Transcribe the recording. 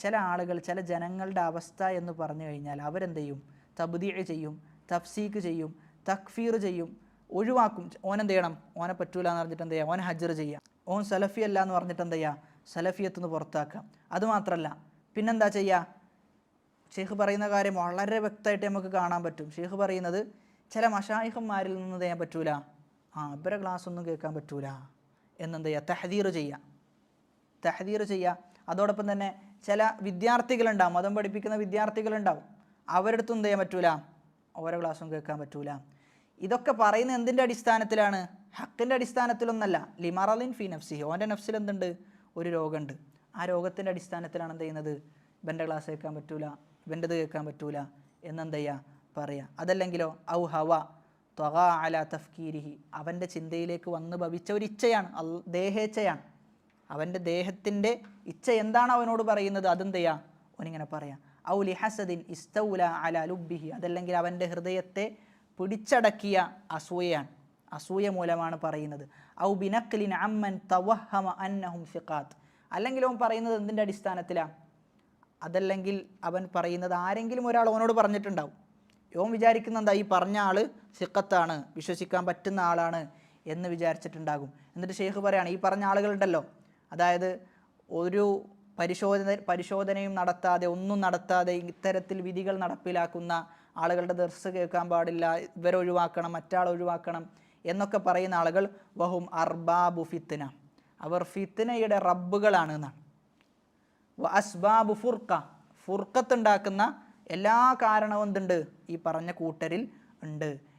ചില ആളുകൾ ചില ജനങ്ങളുടെ അവസ്ഥ എന്ന് പറഞ്ഞു കഴിഞ്ഞാൽ അവരെന്ത് ചെയ്യും തബ്ദീ ചെയ്യും തഫ്സീഖ് ചെയ്യും തക്ഫീർ ചെയ്യും ഒഴിവാക്കും. ഓനെന്ത് ചെയ്യണം? ഓനെ പറ്റൂല എന്ന് പറഞ്ഞിട്ട് എന്ത് ചെയ്യുക ഓൻ ഹജ്ജർ ചെയ്യുക ഓൻ സലഫി അല്ല എന്ന് പറഞ്ഞിട്ട് എന്ത് ചെയ്യുക സലഫിയത്ത് നിന്ന് പുറത്താക്കുക അതുമാത്രമല്ല പിന്നെന്താ ചെയ്യുക ഷെയ്ഖ് പറയുന്ന കാര്യം വളരെ വ്യക്തമായിട്ട് നമുക്ക് കാണാൻ പറ്റും. ഷെയ്ഖ് പറയുന്നത് ചില മഷായിഹന്മാരിൽ നിന്ന് ചെയ്യാൻ പറ്റൂല? ആ ഇവരെ ക്ലാസ് ഒന്നും കേൾക്കാൻ പറ്റൂല. എന്നെന്ത് ചെയ്യുക തഹദീർ ചെയ്യുക തഹദീർ ചെയ്യുക അതോടൊപ്പം തന്നെ ചില വിദ്യാർത്ഥികളുണ്ടാവും മതം പഠിപ്പിക്കുന്ന വിദ്യാർത്ഥികളുണ്ടാവും. അവരുടെ അടുത്തും എന്ത് ചെയ്യാൻ പറ്റൂല? ഓരോ ക്ലാസ്സും കേൾക്കാൻ പറ്റൂല. ഇതൊക്കെ പറയുന്ന എന്തിന്റെ അടിസ്ഥാനത്തിലാണ്? ഹക്കിന്റെ അടിസ്ഥാനത്തിലൊന്നല്ല. ലിമറലിൻ ഫി നഫ്സിഹി. ഓന്റെ നഫ്സിൽ എന്തുണ്ട്? ഒരു രോഗമുണ്ട്. ആ രോഗത്തിന്റെ അടിസ്ഥാനത്തിലാണ് എന്ത് ചെയ്യുന്നത്? ഇവന്റെ ക്ലാസ് കേൾക്കാൻ പറ്റൂല. ഇവന്റെത് കേൾക്കാൻ പറ്റൂല. എന്നെന്ത് ചെയ്യുക പറയുക അതല്ലെങ്കിലോ? ഔ ഹവ ത്വക അല തഫ്കീരിഹി. അവന്റെ ചിന്തയിലേക്ക് വന്ന് ഭവിച്ച ഒരു ഇച്ഛയാണ് ദേഹേച്ഛയാണ്. അവന്റെ ദേഹത്തിന്റെ ഇച്ഛ എന്താണ് അവനോട് പറയുന്നത്? അതെന്തെയാ അവനിങ്ങനെ പറയാം. ഔലി ഹസദിൻ ഇസ്തൗല അല ലുബിഹി അതല്ലെങ്കിൽ അവന്റെ ഹൃദയത്തെ പിടിച്ചടക്കിയ അസൂയയാണ്. അസൂയ മൂലമാണ് പറയുന്നത്. ഔ ബിനക്ലിൻ അമ്മൻ തവഹമ അന്നഹും ഫിഖാത്ത് അല്ലെങ്കിൽ അവൻ പറയുന്നത് എന്തിന്റെ അടിസ്ഥാനത്തിലാണ് അതല്ലെങ്കിൽ അവൻ പറയുന്നത് ആരെങ്കിലും ഒരാൾ അവനോട് പറഞ്ഞിട്ടുണ്ടാവും. യോൻ വിചാരിക്കുന്ന എന്താ? ഈ പറഞ്ഞ ആൾ സിക്കത്താണ് വിശ്വസിക്കാൻ പറ്റുന്ന ആളാണ് എന്ന് വിചാരിച്ചിട്ടുണ്ടാകും. എന്നിട്ട് ഷെയ്ഖ് പറയാണ് ഈ പറഞ്ഞ ആളുകളുണ്ടല്ലോ. അതായത് ഒരു പരിശോധന പരിശോധനയും നടത്താതെ ഒന്നും നടത്താതെ ഇത്തരത്തിൽ വിധികൾ നടപ്പിലാക്കുന്ന ആളുകളുടെ ദർസ് കേൾക്കാൻ പാടില്ല ഇവരെ ഒഴിവാക്കണം മറ്റാൾ ഒഴിവാക്കണം എന്നൊക്കെ പറയുന്ന ആളുകൾ വഹും അർബാബു ഫിത്തിന അവർ ഫിത്തിനയുടെ റബ്ബുകളാണ് എന്നാണ് അസ്ബാബു ഫുർക്ക ഫുർക്കത്തുണ്ടാക്കുന്ന എല്ലാ കാരണവും എന്തുണ്ട്? ഈ പറഞ്ഞ കൂട്ടരിൽ ഉണ്ട്.